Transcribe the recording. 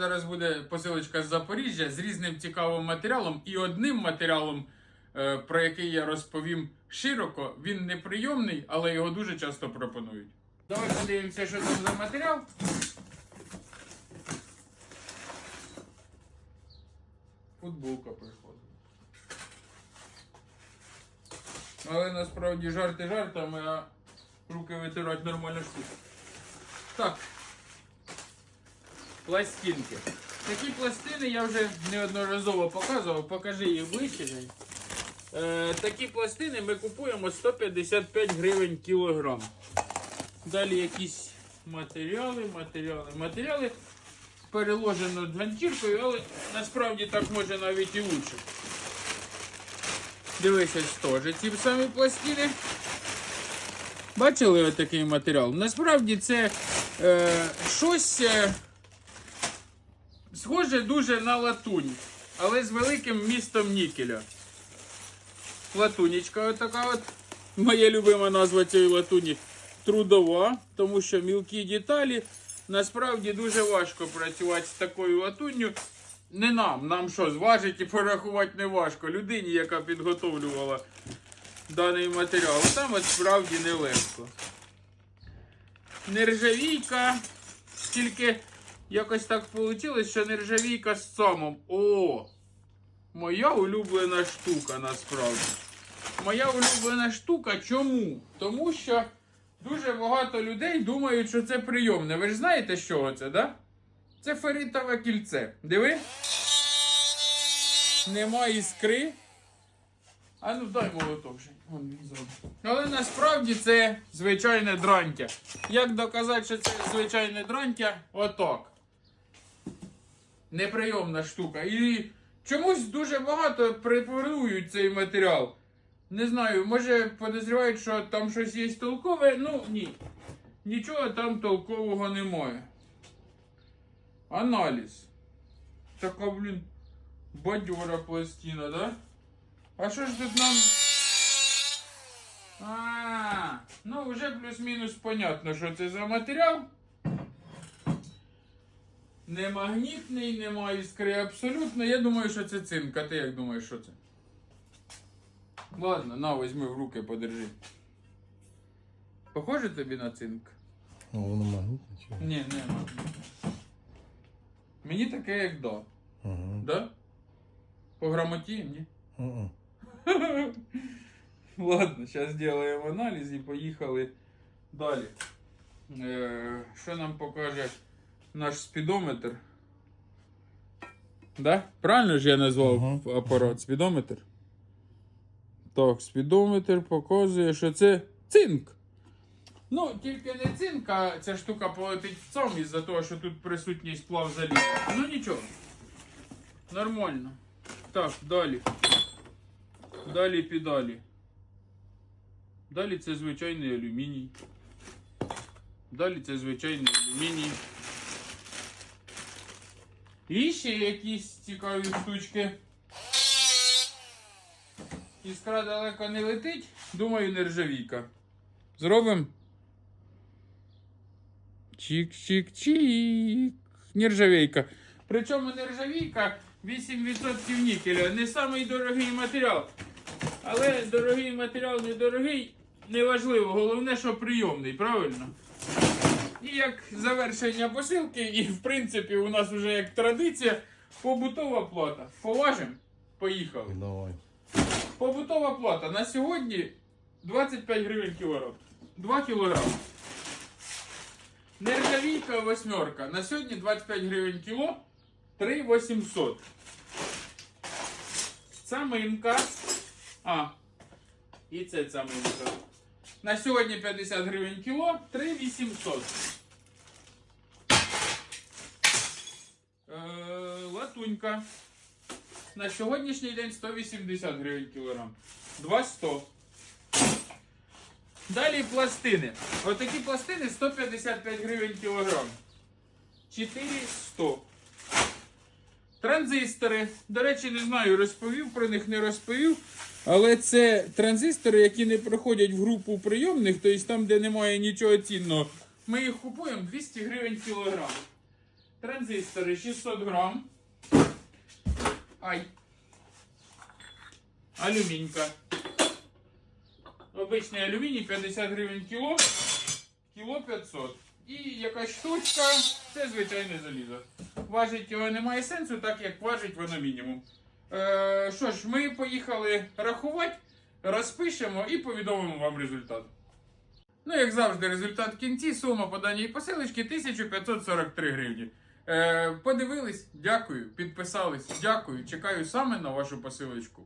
Зараз буде посилочка з Запоріжжя з різним цікавим матеріалом і одним матеріалом, е, про який я розповім широко. Він неприйомний, але його дуже часто пропонують. Давай подивимося, що там за матеріал. Футболка приходить. Але насправді жарти жартами, а руки витирати нормальна штука. Так. Пластинки. Такі пластини я вже неодноразово показував, покажи їх ближче. Е, такі пластини ми купуємо 155 гривень кілограм. Далі якісь матеріали, матеріали, матеріали. Переложено ганчіркою, але насправді так може навіть і лучше. Дивись, ось теж ці самі пластини. Бачили отакий матеріал? Насправді це е, щось е, схоже дуже на латунь, але з великим містом нікеля. Латунічка отака от. Моя любима назва цієї латуні трудова, тому що мілкі деталі. Насправді дуже важко працювати з такою латунню. Не нам, нам що, зважити і порахувати не важко. Людині, яка підготовлювала даний матеріал. Там от справді нелегко. Нержавійка. Тільки якось так вийшло, що нержавійка з самом. О! Моя улюблена штука насправді. Моя улюблена штука чому? Тому що дуже багато людей думають, що це прийомне. Ви ж знаєте, що це, да? Це феритове кільце. Диви. Нема іскри. А ну дай молоток вже. Але насправді це звичайне дрантя. Як доказати, що це звичайне дрантя? Отак. Неприйомна штука. І чомусь дуже багато препарують цей матеріал. Не знаю, може подозрівають, що там щось є толкове. Ну ні. Нічого там толкового немає. Аналіз. Така, блін, бадьора пластина, да? А що ж тут нам. А, ну вже плюс-мінус понятно, що це за матеріал. Не магнітний, нема іскри абсолютно. Я думаю, що це цинк. А ти як думаєш, що це? Ладно, на, візьми в руки, подержи. Похоже тобі на цинк? Ну, воно магнітне чи? Ні, не магнітний. Мені таке як да. Ага. Да? По грамоті, ні? Ага. Ладно, зараз зробимо аналіз і поїхали далі. Е, що нам покаже наш спідометр? Да? Правильно ж я назвав Ага. апарат спідометр? Так, спідометр показує, що це цинк. Ну, тільки не цинк, а ця штука полетить в цьому із-за того, що тут присутній сплав заліза. Ну нічого. Нормально. Так, далі. Далі педалі. Далі це звичайний алюміній. Далі це звичайний алюміній. І ще якісь цікаві штучки. Іскра далеко не летить. Думаю, нержавійка. Зробимо. Чик-чик-чик. Нержавійка. Причому нержавійка 8% нікеля. Не самий дорогий матеріал. Але дорогий матеріал недорогий, неважливо. Головне, що прийомний, правильно? І як завершення посилки, і в принципі у нас вже як традиція, побутова плата. Поважимо? Поїхали. Давай. Побутова плата на сьогодні 25 гривень кілограм. 2 кілограми. Нержавійка восьмерка. На сьогодні 25 гривень кіло. 3 800. Цаминка. А. І це цаминка. На сьогодні 50 гривень кіло. 3 800. Е, латунька. На сьогоднішній день 180 гривень кілограм. 200. Далі пластини. Отакі пластини 155 гривень кілограм. 400. Транзистори. До речі, не знаю, розповів про них, не розповів. Але це транзистори, які не проходять в групу прийомних, тобто там, де немає нічого цінного. Ми їх купуємо 200 гривень кілограм. Транзистори 600 грам. Ай. Алюмінька. Обичний алюміній 50 гривень кіло. Кіло 500. І якась штучка, це звичайне залізо. Важить його немає сенсу, так як важить воно мінімум. Е, що ж, ми поїхали рахувати, розпишемо і повідомимо вам результат. Ну, як завжди, результат в кінці. Сума по даній посилочці 1543 гривні. Е, подивились, дякую, підписались, дякую. Чекаю саме на вашу посилочку.